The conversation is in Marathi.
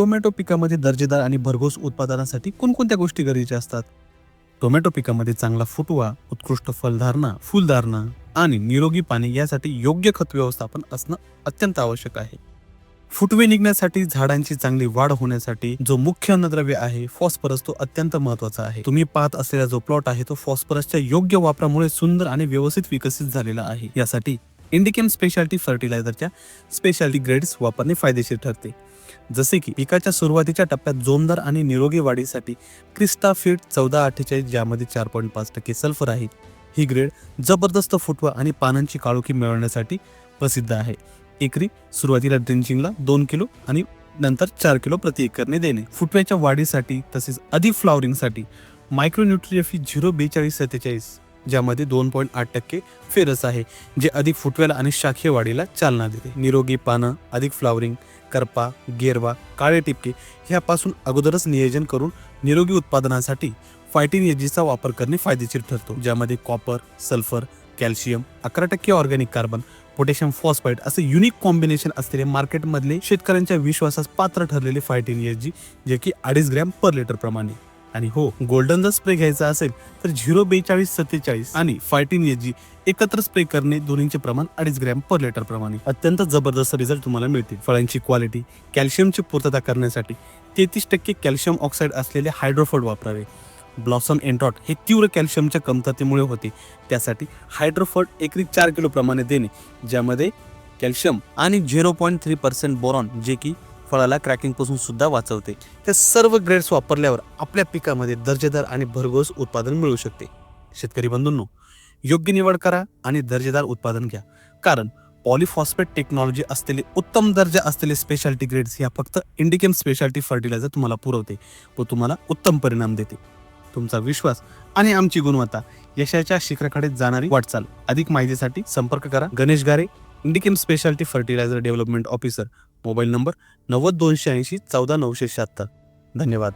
टोमॅटो पिकामध्ये दर्जेदार आणि भरघोस उत्पादनासाठी कोणकोणत्या गोष्टी गरजेच्या असतात? टोमॅटो पिकामध्ये चांगला फुटवा उत्कृष्ट फलधारणा फुलधारणा आणि निरोगी पाणी यासाठी योग्य खत व्यवस्थापन असणं अत्यंत आवश्यक आहे. फुटवे निघण्यासाठी झाडांची चांगली वाढ होण्यासाठी जो मुख्य अन्नद्रव्य आहे फॉस्फरस तो अत्यंत महत्त्वाचा आहे. तुम्ही पाहत असलेला जो प्लॉट आहे तो फॉस्फरसच्या योग्य वापरामुळे सुंदर आणि व्यवस्थित विकसित झालेला आहे. यासाठी इंडिकेम स्पेशालिटी फर्टिलायझरच्या स्पेशालिटी ग्रेड्स वापरणे फायदेशीर ठरते. जसे की पिकाच्या सुरुवातीच्या टप्प्यात जोमदार आणि निरोगी वाढीसाठी क्रिस्टा फिट चौदा अठ्ठेचाळीस ज्यामध्ये चार पॉईंट पाच टक्के सल्फर आहे ही ग्रेड जबरदस्त फुटवा आणि पानांची काळोखी मिळवण्यासाठी प्रसिद्ध आहे. एकरी सुरुवातीला ड्रिंचिंगला दोन किलो आणि नंतर चार किलो प्रति एकरने देणे. फुटव्याच्या वाढीसाठी तसेच अधिक फ्लॉवरिंगसाठी मायक्रोन्युट्रियफी झिरो बेचाळीस सत्तेचाळीस ज्यामध्ये दोन पॉईंट आठ टक्के फेरस आहे जे अधिक फुटव्याला आणि शाखीय वाढीला चालना देते. निरोगी पानं अधिक फ्लावरिंग करपा गेरवा काळे टिपके ह्यापासून अगोदरच नियोजन करून निरोगी उत्पादनासाठी फायटिन एजीचा वापर करणे फायदेशीर ठरतो ज्यामध्ये कॉपर सल्फर कॅल्शियम अकरा टक्के ऑर्गॅनिक कार्बन पोटॅशियम फॉस्फाईट असे युनिक कॉम्बिनेशन असलेले मार्केटमधले शेतकऱ्यांच्या विश्वासास पात्र ठरलेले फायटिन एजी जे की अडीच ग्रॅम पर लिटर प्रमाणे. आणि हो गोल्डन जर स्प्रे घ्यायचा असेल तर झिरो बेचाळीस सत्तेचाळीस आणि फायटीन एजी एकत्र स्प्रे करणे दोन्हीचे प्रमाण अडीच ग्रॅम पर लिटर प्रमाणे. अत्यंत जबरदस्त रिझल्ट तुम्हाला मिळतील. फळांची क्वालिटी कॅल्शियमची पूर्तता करण्यासाठी तेहतीस टक्के कॅल्शियम ऑक्साईड असलेले हायड्रोफोड वापरावे. ब्लॉसम एन्ड्रॉट हे तीव्र कॅल्शियमच्या कमतरतेमुळे होते. त्यासाठी हायड्रोफोड एकरी चार किलो प्रमाणे देणे ज्यामध्ये कॅल्शियम आणि zero point three percent boron जे की फळाला क्रॅकिंगपासून सुद्धा वाचवते. त्या सर्व ग्रेड्स वापरल्यावर आपल्या पिकामध्ये दर्जेदार आणि भरघोस उत्पादन मिळू शकते. शेतकरी बंधूंनो योग्य निवड करा आणि दर्जेदार उत्पादन घ्या. कारण पॉलिफॉस्फेट टेक्नॉलॉजी असलेले उत्तम दर्जा असलेले स्पेशालिटी ग्रेड्स ह्या फक्त इंडिकेम स्पेशालिटी फर्टिलायझर तुम्हाला पुरवते व तुम्हाला उत्तम परिणाम देते. तुमचा विश्वास आणि आमची गुणवत्ता यशाच्या शिखराकडे जाणारी वाटचाल. अधिक माहितीसाठी संपर्क करा. Ganesh Gare Indichem speciality fertiliser development officer mobile number नव्वद दोनशे ऐंशी चौदा नऊशे शहात्तर. धन्यवाद.